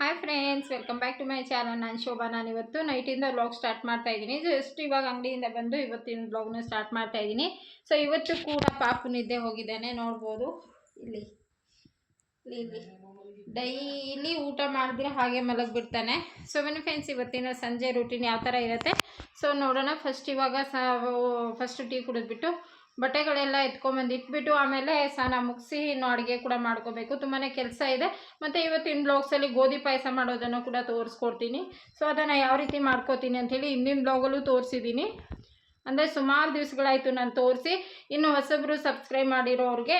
Hi friends welcome back to my channel ನಾನು ಶೋಭಾ, ನಾನು ಇವತ್ತು ನೈಟಿಂದ ವ್ಲಾಗ್ ಸ್ಟಾರ್ಟ್ ಮಾಡ್ತಾ ಇದ್ದೀನಿ. ಜಸ್ಟ್ ಇವಾಗ ಅಂಗಡಿಯಿಂದ ಬಂದು ಇವತ್ತಿನ ವ್ಲಾಗ್ನ ಸ್ಟಾರ್ಟ್ ಮಾಡ್ತಾ ಇದ್ದೀನಿ. ಸೊ ಇವತ್ತು ಕೂಡ ಪಾಪು ನಿದ್ದೆ ಹೋಗಿದ್ದಾನೆ, ನೋಡ್ಬೋದು. ಇಲ್ಲಿ ಇಲ್ಲಿ ಡೈಲಿ ಊಟ ಮಾಡಿದ್ರೆ ಹಾಗೆ ಮಲಗಿಬಿಡ್ತಾನೆ. ಸೊ ಬನ್ನಿ ಫ್ರೆಂಡ್ಸ್ ಇವತ್ತಿನ ಸಂಜೆ ರೂಟೀನ್ ಯಾವ ಥರ ಇರುತ್ತೆ? ಸೊ ನೋಡೋಣ. ಫಸ್ಟ್ ಇವಾಗ ಫಸ್ಟ್ ಟೀ ಕುಡಿದ್ಬಿಟ್ಟು ಬಟ್ಟೆಗಳೆಲ್ಲ ಎತ್ಕೊಂಬಂದು ಇಟ್ಬಿಟ್ಟು ಆಮೇಲೆ ಸ್ನಾನ ಮುಗಿಸಿ ಇನ್ನು ಅಡುಗೆ ಕೂಡ ಮಾಡ್ಕೋಬೇಕು. ತುಂಬಾ ಕೆಲಸ ಇದೆ. ಮತ್ತು ಇವತ್ತಿನ ಬ್ಲಾಗ್ಸಲ್ಲಿ ಗೋಧಿ ಪಾಯಸ ಮಾಡೋದನ್ನು ಕೂಡ ತೋರಿಸ್ಕೊಡ್ತೀನಿ. ಸೊ ಅದನ್ನು ಯಾವ ರೀತಿ ಮಾಡ್ಕೋತೀನಿ ಅಂಥೇಳಿ ಹಿಂದಿನ ಬ್ಲಾಗಲ್ಲೂ ತೋರಿಸಿದ್ದೀನಿ. ಅಂದರೆ ಸುಮಾರು ದಿವಸಗಳಾಯಿತು ನಾನು ತೋರಿಸಿ. ಇನ್ನು ಹೊಸಬ್ರು ಸಬ್ಸ್ಕ್ರೈಬ್ ಮಾಡಿರೋರಿಗೆ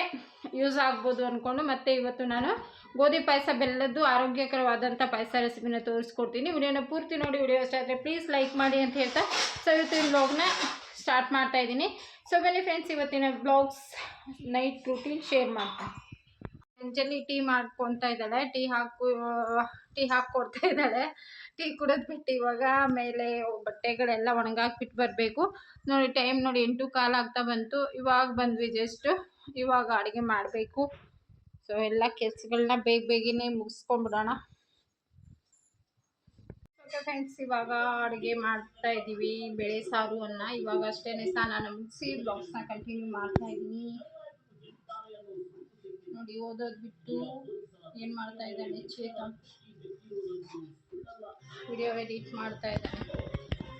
ಯೂಸ್ ಆಗ್ಬೋದು ಅಂದ್ಕೊಂಡು ಮತ್ತೆ ಇವತ್ತು ನಾನು ಗೋಧಿ ಪಾಯಸ ಬೆಲ್ಲದ್ದು ಆರೋಗ್ಯಕರವಾದಂಥ ಪಾಯಸ ರೆಸಿಪಿನ ತೋರಿಸ್ಕೊಡ್ತೀನಿ. ವಿಡಿಯೋನ ಪೂರ್ತಿ ನೋಡಿ. ವಿಡಿಯೋ ಇಷ್ಟ ಆದರೆ ಪ್ಲೀಸ್ ಲೈಕ್ ಮಾಡಿ ಅಂತ ಹೇಳ್ತಾ ಸೊ ಇವತ್ತಿನ ಬ್ಲಾಗ್ನ ಸ್ಟಾರ್ಟ್ ಮಾಡ್ತಾ ಇದ್ದೀನಿ. ಸೊ ಬನ್ನಿ ಫ್ರೆಂಡ್ಸ್ ಇವತ್ತಿನ ಬ್ಲಾಗ್ಸ್ ನೈಟ್ ರೂಟೀನ್ ಶೇರ್ ಮಾಡ್ತಾ ಅಂಜಲಿ ಟೀ ಮಾಡ್ಕೊತಾ ಇದ್ದಾಳೆ. ಟೀ ಹಾಕು, ಟೀ ಹಾಕ್ಕೊಡ್ತಾ ಇದ್ದಾಳೆ. ಟೀ ಕುಡಿದ್ಬಿಟ್ಟು ಇವಾಗ ಮೇಲೆ ಬಟ್ಟೆಗಳೆಲ್ಲ ಒಣಗಾಕ್ಬಿಟ್ಟು ಬರಬೇಕು. ನೋಡಿ ಟೈಮ್ ನೋಡಿ, ಎಂಟು ಕಾಲು ಆಗ್ತಾ ಬಂತು. ಇವಾಗ ಬಂದ್ವಿ ಜಸ್ಟ್ ಇವಾಗ ಅಡುಗೆ ಮಾಡಬೇಕು. ಸೊ ಎಲ್ಲ ಕೆಲಸಗಳನ್ನ ಬೇಗ ಬೇಗನೆ ಮುಗಿಸ್ಕೊಂಡ್ಬಿಡೋಣ. ಫ್ರೆಂಡ್ಸ್ ಇವಾಗ ಅಡುಗೆ ಮಾಡ್ತಾ ಇದ್ದೀವಿ. ಬೆಳೆ ಸಾರು ಅನ್ನ ಇವಾಗ ಅಷ್ಟೇ ಸ್ನಾನ ಮುಗಿಸಿ ಬ್ಲಾಗ್ಸ್ನ ಕಂಟಿನ್ಯೂ ಮಾಡ್ತಾ ಇದ್ದೀನಿ. ನೋಡಿ, ಓದೋದು ಬಿಟ್ಟು ಏನು ಮಾಡ್ತಾ ಇದ್ದಾನೆ? ಚೇತ ವಿಡಿಯೋ ಎಡಿಟ್ ಮಾಡ್ತಾ ಇದ್ದಾನೆ.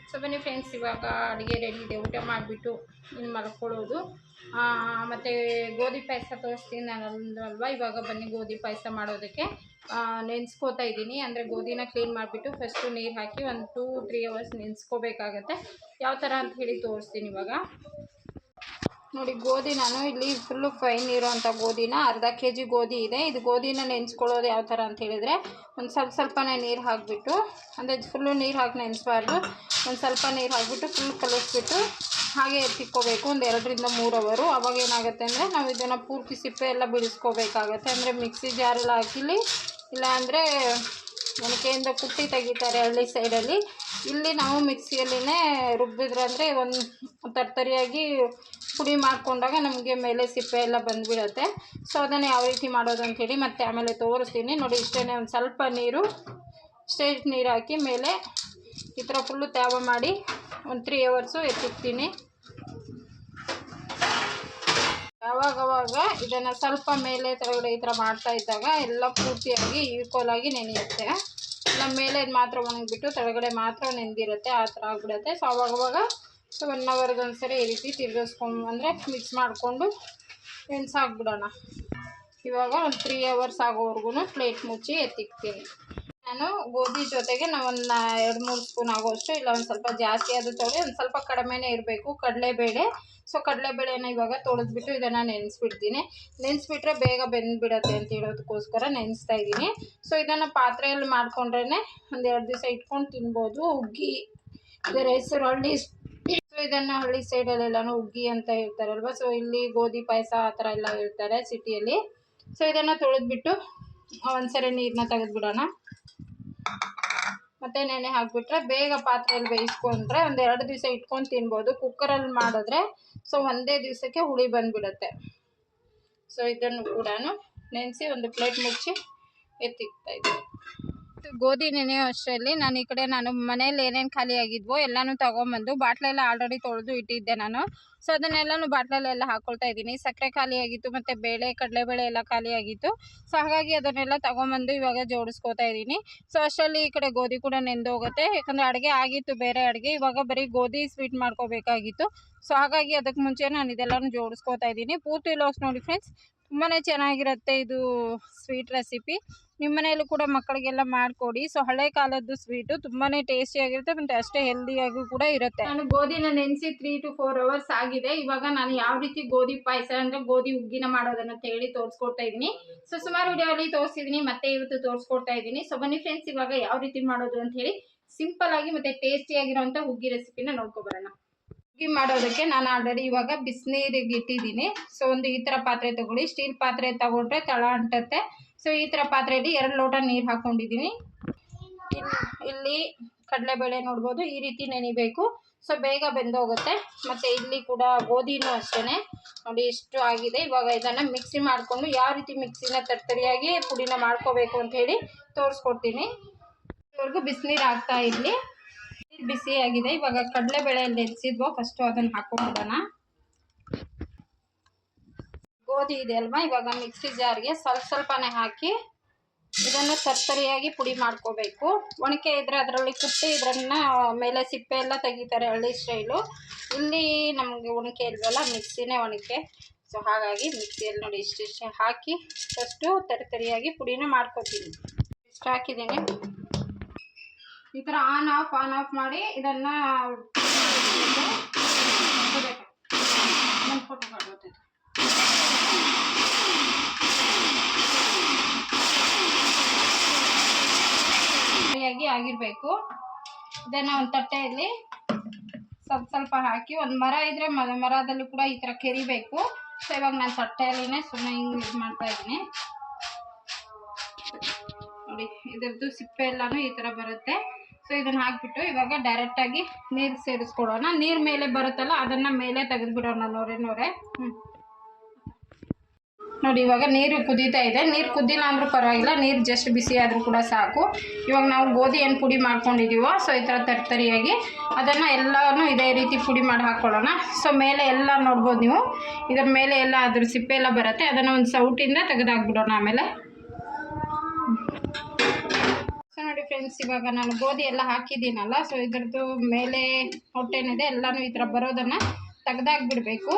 ಸೊ ಬನ್ನಿ ಫ್ರೆಂಡ್ಸ್ ಇವಾಗ ಅಡುಗೆ ರೆಡಿ ಇದೆ. ಊಟ ಮಾಡಿಬಿಟ್ಟು ಇನ್ನು ಮಲ್ಕೊಳ್ಳೋದು. ಮತ್ತು ಗೋಧಿ ಪಾಯಸ ತೋರಿಸ್ತೀನಿ ನಾನು ಅಲ್ವಾ ಇವಾಗ ಬನ್ನಿ ಗೋಧಿ ಪಾಯಸ ಮಾಡೋದಕ್ಕೆ. ನೆನೆಸ್ಕೋತಾ ಇದ್ದೀನಿ. ಅಂದರೆ ಗೋಧಿನ ಕ್ಲೀನ್ ಮಾಡಿಬಿಟ್ಟು ಫಸ್ಟು ನೀರು ಹಾಕಿ ಒಂದು ಟೂ ತ್ರೀ ಅವರ್ಸ್ ನೆನೆಸ್ಕೋಬೇಕಾಗತ್ತೆ. ಯಾವ ಥರ ಅಂತ ಹೇಳಿ ತೋರಿಸ್ತೀನಿ ಇವಾಗ. ನೋಡಿ, ಗೋಧಿ ನಾನು ಇಲ್ಲಿ ಫುಲ್ಲು ಫೈನ್ ಇರೋವಂಥ ಗೋಧಿನ ಅರ್ಧ ಕೆ ಜಿ ಗೋಧಿ ಇದೆ. ಇದು ಗೋಧಿನ ನೆನೆಸ್ಕೊಳ್ಳೋದು ಯಾವ ಥರ ಅಂತ ಹೇಳಿದರೆ, ಒಂದು ಸ್ವಲ್ಪ ಸ್ವಲ್ಪನೇ ನೀರು ಹಾಕಿಬಿಟ್ಟು, ಅಂದರೆ ಫುಲ್ಲು ನೀರು ಹಾಕಿ ನೆನೆಸ್ಬಾರ್ದು. ಒಂದು ಸ್ವಲ್ಪ ನೀರು ಹಾಕಿಬಿಟ್ಟು ಫುಲ್ ಕಲಿಸ್ಬಿಟ್ಟು ಹಾಗೆ ಎತ್ತಿಕ್ಕೋಬೇಕು ಒಂದು ಎರಡರಿಂದ ಮೂರು ಅವರು. ಅವಾಗ ಏನಾಗುತ್ತೆ ಅಂದರೆ, ನಾವು ಇದನ್ನು ಪೂರ್ತಿ ಸಿಪ್ಪೆ ಎಲ್ಲ ಬಿಡಿಸ್ಕೋಬೇಕಾಗತ್ತೆ. ಅಂದರೆ ಮಿಕ್ಸಿ ಜಾರೆಲ್ಲ ಹಾಕಿಲಿ ಇಲ್ಲಾಂದರೆ ಅಂದರೆ ಒನಕೆಯಿಂದ ಕುಟ್ಟಿ ತೆಗಿತಾರೆ ಹಳ್ಳಿ ಸೈಡಲ್ಲಿ ಇಲ್ಲಿ ನಾವು ಮಿಕ್ಸಿಯಲ್ಲಿನೇ ರುಬ್ಬಿದ್ರೆ ಅಂದರೆ ಒಂದು ತರ್ತರಿಯಾಗಿ ಪುಡಿ ಮಾಡಿಕೊಂಡಾಗ ನಮಗೆ ಮೇಲೆ ಸಿಪ್ಪೆ ಎಲ್ಲ ಬಂದುಬಿಡುತ್ತೆ. ಸೊ ಅದನ್ನು ಯಾವ ರೀತಿ ಮಾಡೋದು ಅಂಥೇಳಿ ಮತ್ತೆ ಆಮೇಲೆ ತೋರಿಸ್ತೀನಿ. ನೋಡಿ ಇಷ್ಟೇ ಒಂದು ಸ್ವಲ್ಪ ನೀರು, ಸ್ಟೇಜ್ ನೀರು ಹಾಕಿ ಮೇಲೆ ಈ ಥರ ಫುಲ್ಲು ತ್ಯಾವ ಮಾಡಿ ಒಂದು ತ್ರೀ ಅವರ್ಸು ಎತ್ತಿಕ್ತೀನಿ. ಯಾವಾಗವಾಗ ಇದನ್ನು ಸ್ವಲ್ಪ ಮೇಲೆ ತಳಗಡೆ ಈ ಥರ ಮಾಡ್ತಾ ಇದ್ದಾಗ ಎಲ್ಲ ಪೂರ್ತಿಯಾಗಿ ಈಕ್ವಲಾಗಿ ನೆನೆಯುತ್ತೆ. ನಮ್ಮ ಮೇಲೆ ಮಾತ್ರ ಒಣಗಿಬಿಟ್ಟು, ತಳಗಡೆ ಮಾತ್ರ ನೆನೆದಿರುತ್ತೆ ಆ ಥರ ಆಗಿಬಿಡುತ್ತೆ. ಸೊ ಅವಾಗವಾಗ ಸೊ ಒನ್ ಅವರ್ಗೆ ಒಂದ್ಸರಿ ಈ ರೀತಿ ತಿರ್ಗಿಸ್ಕೊಂಡು ಅಂದರೆ ಮಿಕ್ಸ್ ಮಾಡಿಕೊಂಡು ನೆನೆಸಾಕ್ಬಿಡೋಣ ಇವಾಗ ಒಂದು ತ್ರೀ ಅವರ್ಸ್ ಆಗೋವರೆಗೂ ಪ್ಲೇಟ್ ಮುಚ್ಚಿ ಎತ್ತಿಕ್ತೀನಿ. ನಾನು ಗೋಧಿ ಜೊತೆಗೆ ನಾವು ಒಂದು ಎರಡು ಮೂರು ಸ್ಪೂನ್ ಆಗೋಷ್ಟು ಇಲ್ಲ ಒಂದು ಸ್ವಲ್ಪ ಜಾಸ್ತಿ ಅದು ತೊಳೆ, ಒಂದು ಸ್ವಲ್ಪ ಕಡಿಮೆನೇ ಇರಬೇಕು, ಕಡಲೆಬೇಳೆ. ಸೊ ಕಡಲೆಬೇಳೆನ ಇವಾಗ ತೊಳೆದ್ಬಿಟ್ಟು ಇದನ್ನು ನೆನೆಸ್ಬಿಡ್ತೀನಿ. ನೆನೆಸ್ಬಿಟ್ರೆ ಬೇಗ ಬೆಂದ್ಬಿಡತ್ತೆ ಅಂತ ಹೇಳೋದಕ್ಕೋಸ್ಕರ ನೆನೆಸ್ತಾ ಇದ್ದೀನಿ. ಸೊ ಇದನ್ನು ಪಾತ್ರೆಯಲ್ಲಿ ಮಾಡ್ಕೊಂಡ್ರೇ ಒಂದು ಎರಡು ದಿವಸ ಇಟ್ಕೊಂಡು ತಿನ್ಬೋದು. ಹುಗ್ಗಿ ಇದರ ಹೆಸರು ಹಳ್ಳಿ ಸೊ ಇದನ್ನು ಹಳ್ಳಿ ಎಲ್ಲಾನು ಹುಗ್ಗಿ ಅಂತ ಹೇಳ್ತಾರಲ್ವ? ಸೊ ಇಲ್ಲಿ ಗೋಧಿ ಪಾಯಸ ಆ ಥರ ಎಲ್ಲ ಹೇಳ್ತಾರೆ ಸಿಟಿಯಲ್ಲಿ. ಸೊ ಇದನ್ನು ತೊಳೆದ್ಬಿಟ್ಟು ಒಂದ್ಸರಿ ನೀರನ್ನ ತೆಗೆದ್ಬಿಡೋಣ. ಮತ್ತು ನೆನೆ ಹಾಕಿಬಿಟ್ರೆ ಬೇಗ ಪಾತ್ರೆಯಲ್ಲಿ ಬೇಯಿಸ್ಕೊಂಡ್ರೆ ಒಂದು ಎರಡು ದಿವಸ ಇಟ್ಕೊಂಡು ತಿನ್ಬೋದು. ಕುಕ್ಕರಲ್ಲಿ ಮಾಡಿದ್ರೆ ಸೊ ಒಂದೇ ದಿವಸಕ್ಕೆ ಹುಳಿ ಬಂದುಬಿಡುತ್ತೆ. ಸೊ ಇದನ್ನು ಕೂಡ ನೆನೆಸಿ ಒಂದು ಪ್ಲೇಟ್ ಮುಚ್ಚಿ ಎತ್ತಿಕ್ತಾ ಇದ್ದೀನಿ. ಗೋಧಿ ನೆನೆಯೋ ಅಷ್ಟರಲ್ಲಿ ನಾನು ಈ ಕಡೆ ನಾನು ಮನೇಲಿ ಏನೇನು ಖಾಲಿ ಆಗಿದ್ವೋ ಎಲ್ಲನೂ ತೊಗೊಂಬಂದು ಬಾಟ್ಲೆಲ್ಲ ಆಲ್ರೆಡಿ ತೊಳೆದು ಇಟ್ಟಿದ್ದೆ ನಾನು. ಸೊ ಅದನ್ನೆಲ್ಲನೂ ಬಾಟ್ಲಲ್ಲೆಲ್ಲ ಹಾಕ್ಕೊಳ್ತಾ ಇದ್ದೀನಿ. ಸಕ್ಕರೆ ಖಾಲಿ ಆಗಿತ್ತು ಮತ್ತು ಬೇಳೆ, ಕಡಲೆಬೇಳೆ ಎಲ್ಲ ಖಾಲಿ ಆಗಿತ್ತು. ಸೊ ಹಾಗಾಗಿ ಅದನ್ನೆಲ್ಲ ತೊಗೊಂಬಂದು ಇವಾಗ ಜೋಡಿಸ್ಕೋತಾ ಇದ್ದೀನಿ. ಸೊ ಅಷ್ಟರಲ್ಲಿ ಈ ಕಡೆ ಗೋಧಿ ಕೂಡ ನೆಂದೋಗುತ್ತೆ ಯಾಕಂದರೆ ಅಡುಗೆ ಆಗಿತ್ತು, ಬೇರೆ ಅಡುಗೆ. ಇವಾಗ ಬರೀ ಗೋಧಿ ಸ್ವೀಟ್ ಮಾಡ್ಕೋಬೇಕಾಗಿತ್ತು. ಸೊ ಹಾಗಾಗಿ ಅದಕ್ಕೆ ಮುಂಚೆ ನಾನು ಇದೆಲ್ಲನೂ ಜೋಡಿಸ್ಕೋತಾ ಇದ್ದೀನಿ. ಪೂರ್ತಿ ಲಾಸ್ ನೋಡಿ ಫ್ರೆಂಡ್ಸ್ ತುಂಬಾ ಚೆನ್ನಾಗಿರುತ್ತೆ ಇದು ಸ್ವೀಟ್ ರೆಸಿಪಿ ನಿಮ್ಮ ಮನೆಯಲ್ಲೂ ಕೂಡ ಮಕ್ಕಳಿಗೆಲ್ಲ ಮಾಡಿಕೊಡಿ. ಸೊ ಹಳೆ ಕಾಲದ್ದು ಸ್ವೀಟು ತುಂಬಾ ಟೇಸ್ಟಿಯಾಗಿರುತ್ತೆ ಮತ್ತು ಅಷ್ಟೇ ಹೆಲ್ದಿಯಾಗೂ ಕೂಡ ಇರುತ್ತೆ. ನಾನು ಗೋಧಿನ ನೆನೆಸಿ ತ್ರೀ ಟು ಫೋರ್ ಅವರ್ಸ್ ಆಗಿದೆ. ಇವಾಗ ನಾನು ಯಾವ ರೀತಿ ಗೋಧಿ ಪಾಯಸ ಅಂದರೆ ಗೋಧಿ ಉಗ್ಗಿನ ಮಾಡೋದನ್ನ ಹೇಳಿ ತೋರಿಸ್ಕೊಡ್ತಾ ಇದ್ದೀನಿ. ಸೊ ಸುಮಾರು ವಿಡಿಯೋಲಿ ತೋರಿಸಿದ್ದೀನಿ ಮತ್ತೆ ಇವತ್ತು ತೋರಿಸ್ಕೊಡ್ತಾ ಇದ್ದೀನಿ. ಸೊ ಬನ್ನಿ ಫ್ರೆಂಡ್ಸ್ ಇವಾಗ ಯಾವ ರೀತಿ ಮಾಡೋದು ಅಂತ ಹೇಳಿ ಸಿಂಪಲ್ ಆಗಿ ಮತ್ತೆ ಟೇಸ್ಟಿಯಾಗಿರೋಂಥ ಹುಗ್ಗಿ ರೆಸಿಪಿನ ನೋಡ್ಕೊಬರೋಣ ಹುಗ್ಗಿ ಮಾಡೋದಕ್ಕೆ ನಾನು ಆಲ್ರೆಡಿ ಇವಾಗ ಬಿಸಿನೀರಿಗೆ ಇಟ್ಟಿದ್ದೀನಿ. ಸೊ ಒಂದು ಈ ಥರ ಪಾತ್ರೆ ತೊಗೊಳ್ಳಿ. ಸ್ಟೀಲ್ ಪಾತ್ರೆ ತಗೊಂಡ್ರೆ ತಳ ಅಂಟತ್ತೆ. ಸೊ ಈ ಥರ ಪಾತ್ರೆಯಲ್ಲಿ ಎರಡು ಲೋಟ ನೀರು ಹಾಕ್ಕೊಂಡಿದ್ದೀನಿ ಇಲ್ಲಿ ಕಡಲೆಬೇಳೆ ನೋಡ್ಬೋದು. ಈ ರೀತಿ ನೆನಿಬೇಕು. ಸೊ ಬೇಗ ಬೆಂದೋಗುತ್ತೆ. ಮತ್ತು ಇಲ್ಲಿ ಕೂಡ ಗೋಧಿನೂ ಅಷ್ಟೇ ನೋಡಿ, ಇಷ್ಟು ಆಗಿದೆ. ಇವಾಗ ಇದನ್ನು ಮಿಕ್ಸಿ ಮಾಡಿಕೊಂಡು ಯಾವ ರೀತಿ ಮಿಕ್ಸಿನ ತರ್ತರಿಯಾಗಿ ಪುಡಿನ ಮಾಡ್ಕೋಬೇಕು ಅಂತ ಹೇಳಿ ತೋರಿಸ್ಕೊಡ್ತೀನಿ. ಇವ್ರಿಗೂ ಬಿಸಿನೀರು ಹಾಕ್ತಾ ಇಲ್ಲಿ ಬಿಸಿ ಆಗಿದೆ. ಇವಾಗ ಕಡಲೆಬೇಳೆ ಹೆಚ್ಚಿದ್ವೋ ಫಸ್ಟು ಅದನ್ನು ಹಾಕೊಂಡ್ಬಿಡೋಣ. ಗೋಧಿ ಇದೆ ಅಲ್ವಾ? ಇವಾಗ ಮಿಕ್ಸಿ ಜಾರ್ಗೆ ಸ್ವಲ್ಪ ಸ್ವಲ್ಪನೇ ಹಾಕಿ ಇದನ್ನು ತರ್ತರಿಯಾಗಿ ಪುಡಿ ಮಾಡ್ಕೋಬೇಕು. ಒಣಕೆ ಇದ್ರೆ ಅದರಲ್ಲಿ ಕುಟ್ಟಿ ಇದ್ರನ್ನ ಮೇಲೆ ಸಿಪ್ಪೆ ಎಲ್ಲ ತೆಗಿತಾರೆ ಹಳ್ಳಿ ಸ್ಟೈಲು ಇಲ್ಲಿ ನಮಗೆ ಒಣಕೆ ಇಲ್ವಲ್ಲ, ಮಿಕ್ಸಿನೇ ಒಣಕೆ. ಸೊ ಹಾಗಾಗಿ ಮಿಕ್ಸಿಯಲ್ಲಿ ನೋಡಿ ಇಷ್ಟಿಷ್ಟೇ ಹಾಕಿ ಫಸ್ಟು ತರ್ತರಿಯಾಗಿ ಪುಡಿನ ಮಾಡ್ಕೋತೀನಿ. ಇಷ್ಟು ಹಾಕಿದ್ದೀನಿ. ಈ ಥರ ಆನ್ ಆಫ್ ಆನ್ ಆಫ್ ಮಾಡಿ ಇದನ್ನು ಫೋಟೋ ಆಗಿರಬೇಕು. ಇದನ್ನು ಒಂದು ತಟ್ಟೆಯಲ್ಲಿ ಸ್ವಲ್ಪ ಸ್ವಲ್ಪ ಹಾಕಿ ಒಂದು ಮರ ಇದ್ರೆ ಮರ ಮರದಲ್ಲಿ ಕೂಡ ಈ ಥರ ಕೆರಿಬೇಕು. ಸೊ ಇವಾಗ ನಾನು ತಟ್ಟೆಯಲ್ಲಿನೇ ಸುಮ್ಮನೆ ಹಿಂಗೆ ಇದು ಮಾಡ್ತಾ ಇದ್ದೀನಿ. ನೋಡಿ, ಇದರದ್ದು ಸಿಪ್ಪೆ ಎಲ್ಲಾನು ಈ ಥರ ಬರುತ್ತೆ. ಸೊ ಇದನ್ನು ಹಾಕ್ಬಿಟ್ಟು ಇವಾಗ ಡೈರೆಕ್ಟಾಗಿ ನೀರು ಸೇರಿಸ್ಕೊಡೋಣ. ನೀರು ಮೇಲೆ ಬರುತ್ತಲ್ಲ, ಅದನ್ನು ಮೇಲೆ ತೆಗೆದುಬಿಡೋಣ ನೋರೆ ನೋರೆ ಹ್ಞೂ ನೋಡಿ, ಇವಾಗ ನೀರು ಕುದೀತಾ ಇದೆ. ನೀರು ಕುದ್ದಿಲ್ಲ ಅಂದ್ರೂ ಪರವಾಗಿಲ್ಲ, ನೀರು ಜಸ್ಟ್ ಬಿಸಿ ಆದರೂ ಕೂಡ ಸಾಕು. ಇವಾಗ ನಾವು ಗೋಧಿ ಏನು ಪುಡಿ ಮಾಡ್ಕೊಂಡಿದ್ದೀವೋ ಸೊ ಈ ಥರ ತರ್ತರಿಯಾಗಿ ಅದನ್ನು ಎಲ್ಲನೂ ಇದೇ ರೀತಿ ಪುಡಿ ಮಾಡಿ ಹಾಕ್ಕೊಳ್ಳೋಣ ಸೊ ಮೇಲೆ ಎಲ್ಲ ನೋಡ್ಬೋದು ನೀವು. ಇದರ ಮೇಲೆ ಎಲ್ಲ ಅದ್ರ ಸಿಪ್ಪೆ ಎಲ್ಲ ಬರುತ್ತೆ. ಅದನ್ನು ಒಂದು ಸೌಟಿಂದ ತೆಗೆದಾಕ್ಬಿಡೋಣ ಆಮೇಲೆ. ಸೊ ನೋಡಿ ಫ್ರೆಂಡ್ಸ್ ಇವಾಗ ನಾನು ಗೋಧಿ ಎಲ್ಲ ಹಾಕಿದ್ದೀನಲ್ಲ ಸೊ ಇದ್ರದ್ದು ಮೇಲೆ ಹೊಟ್ಟೆನಿದೆ, ಎಲ್ಲಾನು ಈ ಥರ ಬರೋದನ್ನು ತೆಗ್ದಾಕ್ಬಿಡ್ಬೇಕು.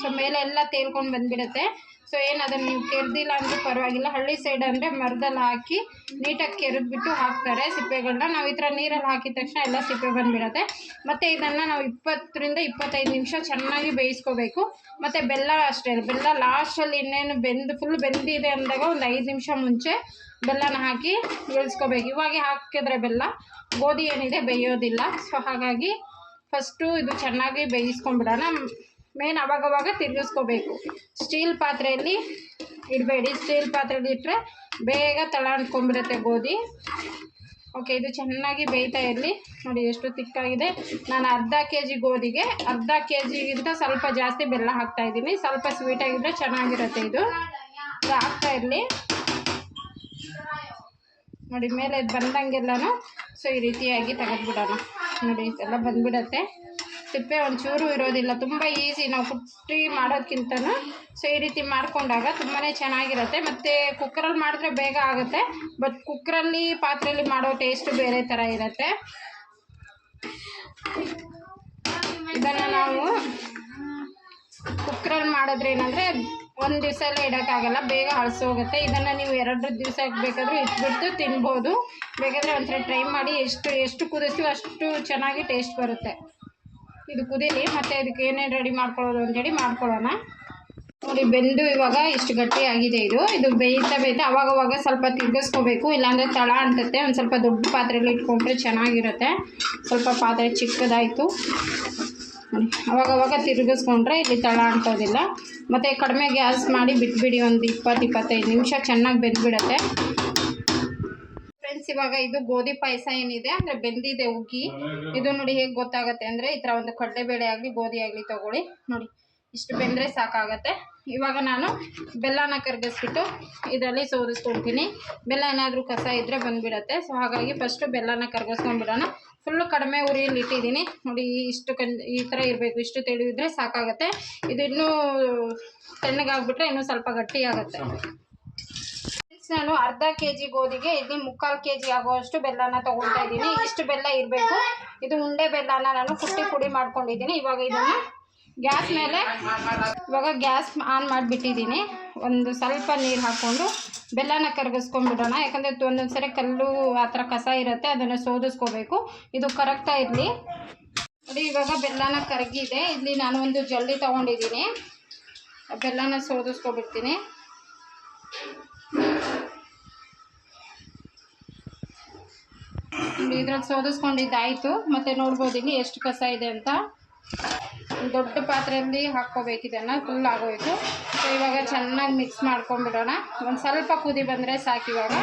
ಸೊ ಮೇಲೆ ಎಲ್ಲ ತೇಲ್ಕೊಂಡು ಬಂದ್ಬಿಡುತ್ತೆ. ಸೊ ಏನು ಅದನ್ನು ನೀವು ಕೆರೆದಿಲ್ಲ ಅಂದರೆ ಪರವಾಗಿಲ್ಲ. ಹಳ್ಳಿ ಸೈಡ್ ಅಂದರೆ ಮರದಲ್ಲಿ ಹಾಕಿ ನೀಟಾಗಿ ಕೆರೆದ್ಬಿಟ್ಟು ಹಾಕ್ತಾರೆ ಸಿಪ್ಪೆಗಳನ್ನ ನಾವು ಈ ಥರ ನೀರಲ್ಲಿ ಹಾಕಿದ ತಕ್ಷಣ ಎಲ್ಲ ಸಿಪ್ಪೆ ಬಂದುಬಿಡುತ್ತೆ. ಮತ್ತು ಇದನ್ನು ನಾವು ಇಪ್ಪತ್ತರಿಂದ ಇಪ್ಪತ್ತೈದು ನಿಮಿಷ ಚೆನ್ನಾಗಿ ಬೇಯಿಸ್ಕೋಬೇಕು. ಮತ್ತು ಬೆಲ್ಲ ಅಷ್ಟೇ, ಬೆಲ್ಲ ಲಾಸ್ಟಲ್ಲಿ ಇನ್ನೇನು ಬೆಂದು ಫುಲ್ ಬೆಂದಿದೆ ಅಂದಾಗ ಒಂದು ಐದು ನಿಮಿಷ ಮುಂಚೆ ಬೆಲ್ಲನ ಹಾಕಿ ಬೇಯಿಸ್ಕೋಬೇಕು. ಇವಾಗ ಹಾಕಿದ್ರೆ ಬೆಲ್ಲ, ಗೋಧಿ ಏನಿದೆ ಬೇಯೋದಿಲ್ಲ. ಸೊ ಹಾಗಾಗಿ ಫಸ್ಟು ಇದು ಚೆನ್ನಾಗಿ ಬೇಯಿಸ್ಕೊಂಡ್ಬಿಡೋಣ. ಮೇನ್ ಅವಾಗವಾಗ ತಿರುಗಿಸ್ಕೋಬೇಕು. ಸ್ಟೀಲ್ ಪಾತ್ರೆಯಲ್ಲಿ ಇಡಬೇಡಿ. ಸ್ಟೀಲ್ ಪಾತ್ರೆಯಲ್ಲಿ ಇಟ್ಟರೆ ಬೇಗ ತಳ ಗೋಧಿ. ಓಕೆ ಇದು ಚೆನ್ನಾಗಿ ಬೇಯ್ತಾ ಇರಲಿ. ನೋಡಿ, ಎಷ್ಟು ತಿಕ್ಕಾಗಿದೆ. ನಾನು ಅರ್ಧ ಕೆ ಜಿ ಗೋಧಿಗೆ, ಅರ್ಧ ಕೆ ಜಿಗಿಂತ ಸ್ವಲ್ಪ ಜಾಸ್ತಿ ಬೆಲ್ಲ ಹಾಕ್ತಾ ಇದ್ದೀನಿ. ಸ್ವಲ್ಪ ಸ್ವೀಟಾಗಿದ್ದರೆ ಚೆನ್ನಾಗಿರುತ್ತೆ ಇದು. ಹಾಕ್ತಾ ಇರಲಿ. ನೋಡಿ, ಮೇಲೆ ಬಂದಂಗೆಲ್ಲನೂ ಸೊ ಈ ರೀತಿಯಾಗಿ ತೆಗೆದ್ಬಿಡೋಣ. ನೋಡಿ, ಇದೆಲ್ಲ ಬಂದ್ಬಿಡತ್ತೆ. ಸಿಪ್ಪೆ ಒಂಚೂರು ಇರೋದಿಲ್ಲ. ತುಂಬ ಈಸಿ. ನಾವು ಕುಟ್ಟಿ ಮಾಡೋದಕ್ಕಿಂತನೂ ಸೊ ಈ ರೀತಿ ಮಾಡಿಕೊಂಡಾಗ ತುಂಬಾ ಚೆನ್ನಾಗಿರುತ್ತೆ. ಮತ್ತು ಕುಕ್ಕರಲ್ಲಿ ಮಾಡಿದ್ರೆ ಬೇಗ ಆಗುತ್ತೆ. ಬಟ್ ಕುಕ್ಕರಲ್ಲಿ, ಪಾತ್ರೆಯಲ್ಲಿ ಮಾಡೋ ಟೇಸ್ಟು ಬೇರೆ ಥರ ಇರುತ್ತೆ. ಇದನ್ನು ನಾವು ಕುಕ್ಕರಲ್ಲಿ ಮಾಡಿದ್ರೆ ಏನಂದರೆ ಒಂದು ದಿವಸ ಎಲ್ಲ ಇಡೋಕ್ಕಾಗಲ್ಲ, ಬೇಗ ಹಳಸೋಗುತ್ತೆ ಇದನ್ನು ನೀವು ಎರಡು ದಿವಸ ಬೇಕಾದರೂ ಇಟ್ಬಿಟ್ಟು ತಿನ್ಬೋದು. ಬೇಕಾದರೆ ಒಂಥರ ಟ್ರೈ ಮಾಡಿ ಎಷ್ಟು ಎಷ್ಟು ಕುದಿಸ್ತೀವಿ ಅಷ್ಟು ಚೆನ್ನಾಗಿ ಟೇಸ್ಟ್ ಬರುತ್ತೆ. ಇದು ಕುದೀಲಿ, ಮತ್ತು ಇದಕ್ಕೆ ಏನೇನು ರೆಡಿ ಮಾಡ್ಕೊಳ್ಳೋದು ಅಂತೇಳಿ ಮಾಡ್ಕೊಳ್ಳೋಣ. ನೋಡಿ, ಬೆಂದು ಇವಾಗ ಇಷ್ಟು ಗಟ್ಟಿಯಾಗಿದೆ ಇದು. ಇದು ಬೇಯ್ತಾ ಬೇಯ್ತಾ ಅವಾಗವಾಗ ಸ್ವಲ್ಪ ತಿರ್ಗಿಸ್ಕೋಬೇಕು. ಇಲ್ಲಾಂದರೆ ತಳ ಅಂತತ್ತೆ ಒಂದು ಸ್ವಲ್ಪ ದೊಡ್ಡ ಪಾತ್ರೆಯಲ್ಲಿ ಇಟ್ಕೊಂಡ್ರೆ ಚೆನ್ನಾಗಿರುತ್ತೆ. ಸ್ವಲ್ಪ ಪಾತ್ರೆ ಚಿಕ್ಕದಾಯಿತು. ಅವಾಗವಾಗ ತಿರುಗಿಸ್ಕೊಂಡ್ರೆ ಇಲ್ಲಿ ತಳ ಅಂಟೋದಿಲ್ಲ ಮತ್ತು ಕಡಿಮೆ ಗ್ಯಾಸ್ ಮಾಡಿ ಬಿಟ್ಬಿಡಿ ಒಂದು ಇಪ್ಪತ್ತು ಇಪ್ಪತ್ತೈದು ನಿಮಿಷ ಚೆನ್ನಾಗಿ ಬೆಂದ್ಬಿಡುತ್ತೆ. ಫ್ರೆಂಡ್ಸ್ ಇವಾಗ ಇದು ಗೋಧಿ ಪಾಯಸ ಏನಿದೆ, ಅಂದರೆ ಬೆಂದಿದೆ ಉಗ್ಗಿ. ಇದು ನೋಡಿ ಹೇಗೆ ಗೊತ್ತಾಗುತ್ತೆ ಅಂದರೆ ಈ ಥರ ಒಂದು ಕಡಲೆಬೇಳೆ ಆಗಲಿ, ಗೋಧಿ ಆಗಲಿ ತೊಗೊಳ್ಳಿ. ನೋಡಿ, ಇಷ್ಟು ಬೆಂದರೆ ಸಾಕಾಗತ್ತೆ. ಇವಾಗ ನಾನು ಬೆಲ್ಲನ ಕರಗಿಸ್ಬಿಟ್ಟು ಇದರಲ್ಲಿ ಸೋದಿಸ್ಕೊಳ್ತೀನಿ. ಬೆಲ್ಲ ಏನಾದರೂ ಕಸ ಇದ್ದರೆ ಬಂದುಬಿಡತ್ತೆ. ಸೊ ಹಾಗಾಗಿ ಫಸ್ಟು ಬೆಲ್ಲನ ಕರಗಿಸ್ಕೊಂಡ್ಬಿಡೋಣ. ಫುಲ್ಲು ಕಡಿಮೆ ಉರಿಯಲ್ಲಿ ಇಟ್ಟಿದ್ದೀನಿ. ನೋಡಿ, ಇಷ್ಟು ಕನ್, ಈ ಥರ ಇರಬೇಕು. ಇಷ್ಟು ತಿಳಿದಿದ್ರೆ ಸಾಕಾಗುತ್ತೆ. ಇದು ಇನ್ನೂ ತಣ್ಣಗಾಗ್ಬಿಟ್ರೆ ಇನ್ನೂ ಸ್ವಲ್ಪ ಗಟ್ಟಿ ಆಗುತ್ತೆ. ನಾನು ಅರ್ಧ ಕೆ ಜಿ ಗೋಧಿಗೆ ಇಲ್ಲಿ ಮುಕ್ಕಾಲು ಕೆ ಜಿ ಆಗುವಷ್ಟು ಬೆಲ್ಲನ ತೊಗೊಳ್ತಾ ಇದ್ದೀನಿ. ಇಷ್ಟು ಬೆಲ್ಲ ಇರಬೇಕು. ಇದು ಉಂಡೆ ಬೆಲ್ಲನ ನಾನು ಕುಟ್ಟಿ ಪುಡಿ ಮಾಡ್ಕೊಂಡಿದ್ದೀನಿ. ಇವಾಗ ಇದನ್ನು ಗ್ಯಾಸ್ ಮೇಲೆ ಇವಾಗ ಗ್ಯಾಸ್ ಆನ್ ಮಾಡಿಬಿಟ್ಟಿದ್ದೀನಿ. ಒಂದು ಸ್ವಲ್ಪ ನೀರು ಹಾಕ್ಕೊಂಡು ಬೆಲ್ಲನ ಕರಗಿಸ್ಕೊಂಡ್ಬಿಡೋಣ. ಯಾಕಂದರೆ ಒಂದೊಂದು ಸರಿ ಕಲ್ಲು ಆ ಥರ ಕಸ ಇರುತ್ತೆ, ಅದನ್ನು ಸೋದಿಸ್ಕೋಬೇಕು. ಇದು ಕರಗ್ತಾ ಇರಲಿ. ನೋಡಿ, ಇವಾಗ ಬೆಲ್ಲನ ಕರಗಿದೆ. ಇಲ್ಲಿ ನಾನು ಒಂದು ಜಲ್ಲಿ ತೊಗೊಂಡಿದ್ದೀನಿ. ಬೆಲ್ಲನ ಸೋದಿಸ್ಕೊಬಿಡ್ತೀನಿ. ಇದ್ರಲ್ಲಿ ಸೋದಿಸ್ಕೊಂಡಿದ್ದಾಯಿತು. ಮತ್ತು ನೋಡ್ಬೋದು ಇಲ್ಲಿ ಎಷ್ಟು ಕಸ ಇದೆ ಅಂತ. ದೊಡ್ಡ ಪಾತ್ರೆಯಲ್ಲಿ ಹಾಕ್ಕೋಬೇಕು ಇದನ್ನು ಫುಲ್ ಆಗೋಯ್ತು. ಸೊ ಇವಾಗ ಚೆನ್ನಾಗಿ ಮಿಕ್ಸ್ ಮಾಡ್ಕೊಂಡ್ಬಿಡೋಣ. ಒಂದು ಸ್ವಲ್ಪ ಕುದಿ ಬಂದರೆ ಸಾಕು ಇವಾಗ.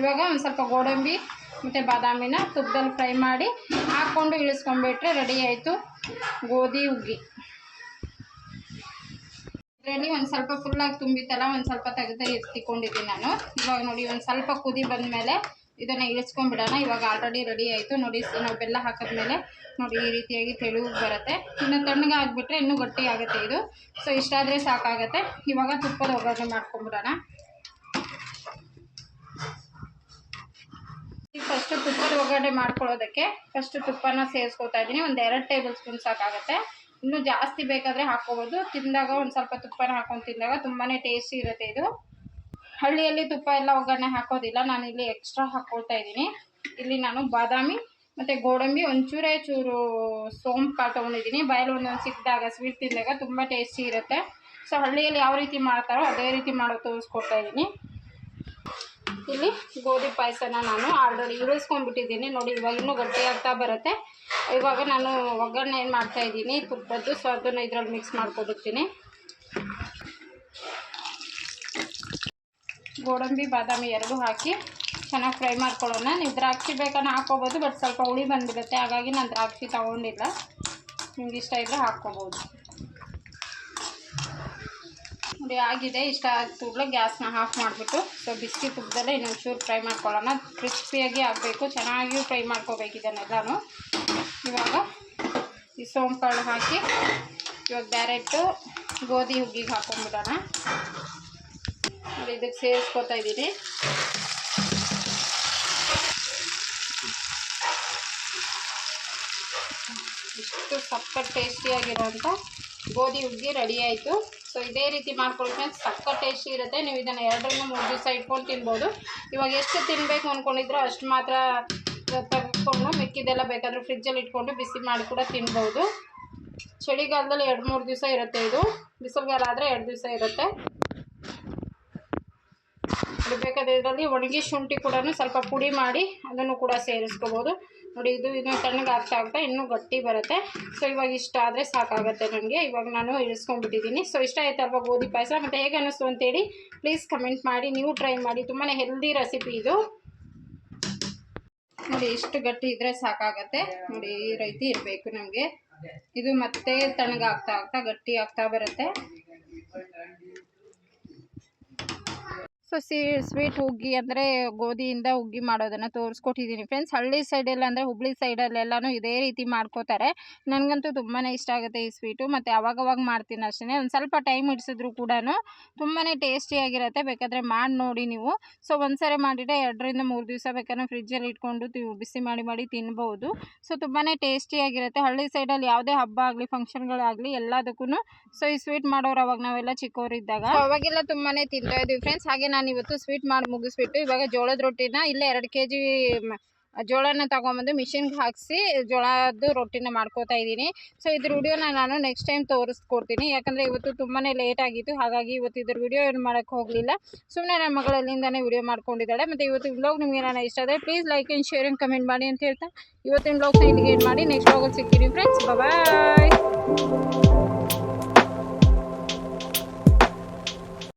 ಇವಾಗ ಒಂದು ಸ್ವಲ್ಪ ಗೋಡಂಬಿ ಮತ್ತು ಬಾದಾಮಿನ ತುಪ್ಪದಲ್ಲಿ ಫ್ರೈ ಮಾಡಿ ಹಾಕ್ಕೊಂಡು ಇಳಿಸ್ಕೊಂಡ್ಬಿಟ್ರೆ ರೆಡಿ ಆಯಿತು ಗೋಧಿ ಹುಗ್ಗಿ. ಇದರಲ್ಲಿ ಒಂದು ಸ್ವಲ್ಪ ಫುಲ್ಲಾಗಿ ತುಂಬಿತ್ತಲ್ಲ, ಒಂದು ಸ್ವಲ್ಪ ತೆಗೆದು ಎತ್ತಿಕೊಂಡಿದ್ದೀನಿ ನಾನು. ಇವಾಗ ನೋಡಿ, ಒಂದು ಸ್ವಲ್ಪ ಕುದಿ ಬಂದಮೇಲೆ ಇದನ್ನು ಇಳಿಸ್ಕೊಂಡ್ಬಿಡೋಣ. ಇವಾಗ ಆಲ್ರೆಡಿ ರೆಡಿ ಆಯಿತು. ನೋಡಿ ನಾವು ಬೆಲ್ಲ ಹಾಕಿದ್ಮೇಲೆ ನೋಡಿ, ಈ ರೀತಿಯಾಗಿ ತೆಳು ಬರುತ್ತೆ. ಇನ್ನು ತಣ್ಣಗೆ ಆಗಿಬಿಟ್ರೆ ಇನ್ನೂ ಗಟ್ಟಿ ಆಗುತ್ತೆ ಇದು ಸೊ ಇಷ್ಟಾದರೆ ಸಾಕಾಗುತ್ತೆ. ಇವಾಗ ತುಪ್ಪದ ಒಗ್ಗರಣೆ ಮಾಡ್ಕೊಂಬಿಡೋಣ ಫಸ್ಟ್ ತುಪ್ಪದ ಒಗ್ಗರಣೆ ಮಾಡ್ಕೊಳ್ಳೋದಕ್ಕೆ ಫಸ್ಟ್ ತುಪ್ಪನ ಸೇರಿಸ್ಕೊತಾ ಇದ್ದೀನಿ. ಒಂದು ಎರಡು ಟೇಬಲ್ ಸ್ಪೂನ್ ಸಾಕಾಗುತ್ತೆ. ಇನ್ನೂ ಜಾಸ್ತಿ ಬೇಕಾದರೆ ಹಾಕ್ಕೋಬೋದು. ತಿಂದಾಗ ಒಂದು ಸ್ವಲ್ಪ ತುಪ್ಪನ ಹಾಕೊಂಡು ತಿಂದಾಗ ತುಂಬಾ ಟೇಸ್ಟಿ ಇರುತ್ತೆ ಇದು. ಹಳ್ಳಿಯಲ್ಲಿ ತುಪ್ಪ ಎಲ್ಲ ಒಗ್ಗರಣೆ ಹಾಕೋದಿಲ್ಲ. ನಾನು ಇಲ್ಲಿ ಎಕ್ಸ್ಟ್ರಾ ಹಾಕ್ಕೊಳ್ತಾ ಇದ್ದೀನಿ. ಇಲ್ಲಿ ನಾನು ಬಾದಾಮಿ ಮತ್ತು ಗೋಡಂಬಿ ಒಂಚೂರೇ ಚೂರು ಸೋಂಪು ತೊಗೊಂಡಿದ್ದೀನಿ. ಬಾಯಲ್ಲಿ ಒಂದೊಂದು ಸಿಕ್ಕಿದಾಗ ಸ್ವೀಟ್ ತಿಂದಾಗ ತುಂಬ ಟೇಸ್ಟಿ ಇರುತ್ತೆ. ಸೊ ಹಳ್ಳಿಯಲ್ಲಿ ಯಾವ ರೀತಿ ಮಾಡ್ತಾರೋ ಅದೇ ರೀತಿ ಮಾಡೋ ತೋರಿಸ್ಕೊಡ್ತಾ ಇದ್ದೀನಿ. ಇಲ್ಲಿ ಗೋಧಿ ಪಾಯಸನ ನಾನು ಆಲ್ರೆಡಿ ಇಳಿಸ್ಕೊಂಡ್ಬಿಟ್ಟಿದ್ದೀನಿ ನೋಡಿ, ಇವಾಗ ಇನ್ನೂ ಗಟ್ಟಿ ಆಗ್ತಾ ಬರುತ್ತೆ. ಇವಾಗ ನಾನು ಒಗ್ಗರಣೆ ಏನು ಮಾಡ್ತಾಯಿದ್ದೀನಿ ತುಪ್ಪದ್ದು. ಸೊ ಅದನ್ನು ಇದರಲ್ಲಿ ಮಿಕ್ಸ್ ಮಾಡ್ಕೊಬಿಡ್ತೀನಿ. ಗೋಡಂಬಿ, ಬಾದಾಮಿ ಎರಡು ಹಾಕಿ ಚೆನ್ನಾಗಿ ಫ್ರೈ ಮಾಡ್ಕೊಳ್ಳೋಣ. ನೀವು ದ್ರಾಕ್ಷಿ ಬೇಕಾದ್ರೆ ಹಾಕ್ಕೋಬೋದು, ಬಟ್ ಸ್ವಲ್ಪ ಹುಳಿ ಬಂದುಬಿಡುತ್ತೆ. ಹಾಗಾಗಿ ನಾನು ದ್ರಾಕ್ಷಿ ತೊಗೊಂಡಿಲ್ಲ. ನಿಮ್ಗೆ ಇಷ್ಟ ಇದ್ದರೆ ಹಾಕ್ಕೋಬೋದು. ನೋಡಿ ಆಗಿದೆ, ಇಷ್ಟ ಆದ ಕೂಡಲೇ ಗ್ಯಾಸ್ನ ಆಫ್ ಮಾಡಿಬಿಟ್ಟು. ಸೊ ಬಿಸಿ ತುಪ್ಪದಲ್ಲೇ ಇನ್ನೊಂದು ಚೂರು ಫ್ರೈ ಮಾಡ್ಕೊಳ್ಳೋಣ. ಕ್ರಿಸ್ಪಿಯಾಗಿ ಆಗಬೇಕು. ಚೆನ್ನಾಗಿ ಫ್ರೈ ಮಾಡ್ಕೋಬೇಕು ಇದನ್ನೆಲ್ಲನೂ. ಇವಾಗ ಈ ಸೋಂಪಾಳು ಹಾಕಿ ಇವಾಗ ಡೈರೆಕ್ಟು ಗೋಧಿ ಹುಗ್ಗಿಗೆ ಹಾಕೊಂಡ್ಬಿಡೋಣ ಇದಕ್ಕೆ ಸೇರಿಸ್ಕೊತಾ ಇದ್ದೀನಿ. ಇಷ್ಟು ಸಖತ್ ಟೇಸ್ಟಿಯಾಗಿರೋಂಥ ಗೋಧಿ ಹುಗ್ಗಿ ರೆಡಿ ಆಯಿತು. ಸೊ ಇದೇ ರೀತಿ ಮಾಡ್ಕೊಳ್ತೀನಿ. ಸಕ್ಕ ಟೇಸ್ಟಿ ಇರುತ್ತೆ. ನೀವು ಇದನ್ನು ಎರಡರಿಂದ ಮೂರು ದಿವಸ ಇಟ್ಕೊಂಡು ತಿನ್ಬೋದು. ಇವಾಗ ಎಷ್ಟು ತಿನ್ನಬೇಕು ಅಂದ್ಕೊಂಡಿದ್ರೋ ಅಷ್ಟು ಮಾತ್ರ ತೆಗೆದುಕೊಂಡು ಮಿಕ್ಕಿದೆಲ್ಲ ಬೇಕಾದರೂ ಫ್ರಿಜ್ಜಲ್ಲಿ ಇಟ್ಕೊಂಡು ಬಿಸಿ ಮಾಡಿ ಕೂಡ ತಿನ್ಬೋದು. ಚಳಿಗಾಲದಲ್ಲಿ ಎರಡು ಮೂರು ದಿವಸ ಇರುತ್ತೆ ಇದು. ಬಿಸಿಲುಗಾಲ ಆದರೆ ಎರಡು ದಿವಸ ಇರುತ್ತೆ. ಅದು ಬೇಕಾದ್ರೆ ಇದರಲ್ಲಿ ಒಣಗಿ ಶುಂಠಿ ಕೂಡ ಸ್ವಲ್ಪ ಪುಡಿ ಮಾಡಿ ಅದನ್ನು ಕೂಡ ಸೇರಿಸ್ಕೋಬೋದು. ನೋಡಿ, ಇದು ಇನ್ನೂ ತಣ್ಣಗೆ ಆಗ್ತಾ ಆಗ್ತಾ ಇನ್ನೂ ಗಟ್ಟಿ ಬರುತ್ತೆ. ಸೊ ಇವಾಗ ಇಷ್ಟ ಆದರೆ ಸಾಕಾಗುತ್ತೆ ನನಗೆ. ಇವಾಗ ನಾನು ಇಳಿಸ್ಕೊಂಡ್ಬಿಟ್ಟಿದ್ದೀನಿ. ಸೊ ಇಷ್ಟ ಆಯ್ತಲ್ವಾ ಗೋಧಿ ಪಾಯಸ? ಮತ್ತು ಹೇಗೆ ಅನ್ನಿಸ್ತು ಅಂತೇಳಿ ಪ್ಲೀಸ್ ಕಮೆಂಟ್ ಮಾಡಿ. ನೀವು ಟ್ರೈ ಮಾಡಿ. ತುಂಬಾ ಹೆಲ್ದಿ ರೆಸಿಪಿ ಇದು. ನೋಡಿ, ಇಷ್ಟು ಗಟ್ಟಿ ಇದ್ರೆ ಸಾಕಾಗತ್ತೆ. ನೋಡಿ, ಈ ರೀತಿ ಇರಬೇಕು ನಮಗೆ. ಇದು ಮತ್ತೆ ತಣ್ಣಗಾಗ್ತಾ ಆಗ್ತಾ ಗಟ್ಟಿ ಆಗ್ತಾ ಬರುತ್ತೆ. ಸೊ ಸಿ ಸ್ವೀಟ್ ಹುಗ್ಗಿ ಅಂದರೆ ಗೋಧಿಯಿಂದ ಹುಗ್ಗಿ ಮಾಡೋದನ್ನು ತೋರಿಸ್ಕೊಟ್ಟಿದ್ದೀನಿ ಫ್ರೆಂಡ್ಸ್ ಹಳ್ಳಿ ಸೈಡೆಲ್ಲ ಅಂದರೆ ಹುಬ್ಳಿ ಸೈಡಲ್ಲೆಲ್ಲನೂ ಇದೇ ರೀತಿ ಮಾಡ್ಕೋತಾರೆ. ನನಗಂತೂ ತುಂಬಾ ಇಷ್ಟ ಆಗುತ್ತೆ ಈ ಸ್ವೀಟು ಮತ್ತು ಅವಾಗವಾಗ ಮಾಡ್ತೀನಿ ಅಷ್ಟೇ ಒಂದು ಸ್ವಲ್ಪ ಟೈಮ್ ಹಿಡಿಸಿದ್ರು ಕೂಡ ತುಂಬಾ ಟೇಸ್ಟಿಯಾಗಿರುತ್ತೆ ಬೇಕಾದರೆ ಮಾಡಿ ನೋಡಿ ನೀವು. ಸೊ ಒಂದ್ಸರಿ ಮಾಡಿದರೆ ಎರಡರಿಂದ ಮೂರು ದಿವಸ ಬೇಕಾದ್ರೆ ಫ್ರಿಜ್ಜಲ್ಲಿ ಇಟ್ಕೊಂಡು ಬಿಸಿ ಮಾಡಿ ಮಾಡಿ ತಿನ್ಬೋದು. ಸೊ ತುಂಬಾ ಟೇಸ್ಟಿಯಾಗಿರುತ್ತೆ ಹಳ್ಳಿ ಸೈಡಲ್ಲಿ ಯಾವುದೇ ಹಬ್ಬ ಆಗಲಿ ಫಂಕ್ಷನ್ಗಳಾಗಲಿ ಎಲ್ಲದಕ್ಕೂ ಸೊ ಈ ಸ್ವೀಟ್ ಮಾಡೋರು ಅವಾಗ ನಾವೆಲ್ಲ ಚಿಕ್ಕವರಿದ್ದಾಗ ಅವಾಗೆಲ್ಲ ತುಂಬಾ ತಿಂತಾ ಇದ್ವಿ. ಫ್ರೆಂಡ್ಸ್ ಹಾಗೆ ನಾನು ಇವತ್ತು ಸ್ವೀಟ್ ಮಾಡಿ ಮುಗಿಸ್ಬಿಟ್ಟು ಇವಾಗ ಜೋಳದ ರೊಟ್ಟಿನ ಇಲ್ಲೇ ಎರಡು ಕೆ ಜಿ ಜೋಳನ ತಗೊಂಬಂದು ಮಿಷಿನ್ಗೆ ಹಾಕಿಸಿ ಜೋಳದ್ದು ರೊಟ್ಟಿನ ಮಾಡ್ಕೋತಾ ಇದ್ದೀನಿ. ಸೊ ಇದ್ರ ವಿಡಿಯೋನ ನಾನು ನೆಕ್ಸ್ಟ್ ಟೈಮ್ ತೋರಿಸ್ಕೊಡ್ತೀನಿ. ಯಾಕಂದರೆ ಇವತ್ತು ತುಂಬಾ ಲೇಟ್ ಆಗಿತ್ತು. ಹಾಗಾಗಿ ಇವತ್ತು ಇದ್ರ ವಿಡಿಯೋ ಏನು ಮಾಡೋಕ್ಕೆ ಹೋಗಲಿಲ್ಲ. ಸುಮ್ಮನೆ ನನ್ನ ಮಗಳಲ್ಲಿಂದನೇ ವಿಡಿಯೋ ಮಾಡ್ಕೊಂಡಿದ್ದಾಳೆ. ಮತ್ತು ಇವತ್ತು ಬ್ಲಾಗ್ ನಿಮ್ಗೆ ಏನಾರ ಇಷ್ಟ ಆದರೆ please like and share and comment ಮಾಡಿ ಅಂತ ಹೇಳ್ತಾ, ಇವತ್ತಿನ ವ್ಲಾಗ್ನ ಇಲ್ಲಿಗೆ ಏನು ಮಾಡಿ. ನೆಕ್ಸ್ಟ್ ವ್ಲಾಗಲ್ಲಿ ಸಿಗ್ತೀನಿ ಫ್ರೆಂಡ್ಸ್ ಬಾಯ್